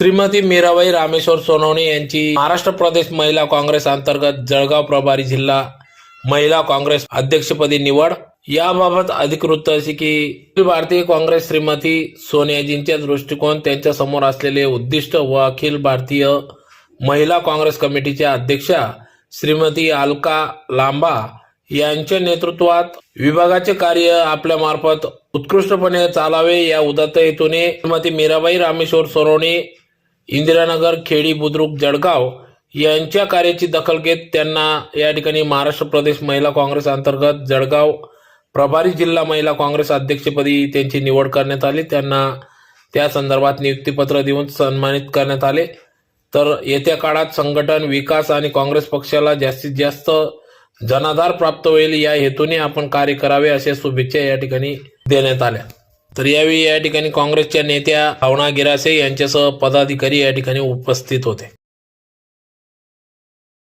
श्रीमती मीराबाई रामेश्वर सोनवणे यांची महाराष्ट्र प्रदेश महिला काँग्रेस अंतर्गत जळगाव प्रभारी जिल्हा महिला काँग्रेस अध्यक्षपदी निवड. याबाबत अधिकृत अशी की भारतीय काँग्रेस श्रीमती सोनियाजींच्या दृष्टिकोन त्यांच्यासमोर असलेले उद्दिष्ट व अखिल भारतीय महिला काँग्रेस कमिटीच्या अध्यक्षा श्रीमती अलका लांबा यांच्या नेतृत्वात विभागाचे कार्य आपल्या मार्फत उत्कृष्टपणे चालावे. या उदात्त हेतूने श्रीमती मीराबाई रामेश्वर सोनवणे इंदिरानगर खेडी बुद्रुक जळगाव यांच्या कार्याची दखल घेत त्यांना या ठिकाणी महाराष्ट्र प्रदेश महिला काँग्रेस अंतर्गत जळगाव प्रभारी जिल्हा महिला काँग्रेस अध्यक्षपदी त्यांची निवड करण्यात आली. त्यांना त्या संदर्भात नियुक्तीपत्र देऊन सन्मानित करण्यात आले. तर येत्या काळात संघटन विकास आणि काँग्रेस पक्षाला जास्तीत जास्त जनाधार प्राप्त होईल या हेतूने आपण कार्य करावे अशा शुभेच्छा या ठिकाणी देण्यात आल्या. तर यावेळी या ठिकाणी काँग्रेसच्या नेत्या भावना गिरासे यांच्यासह पदाधिकारी या ठिकाणी उपस्थित होते.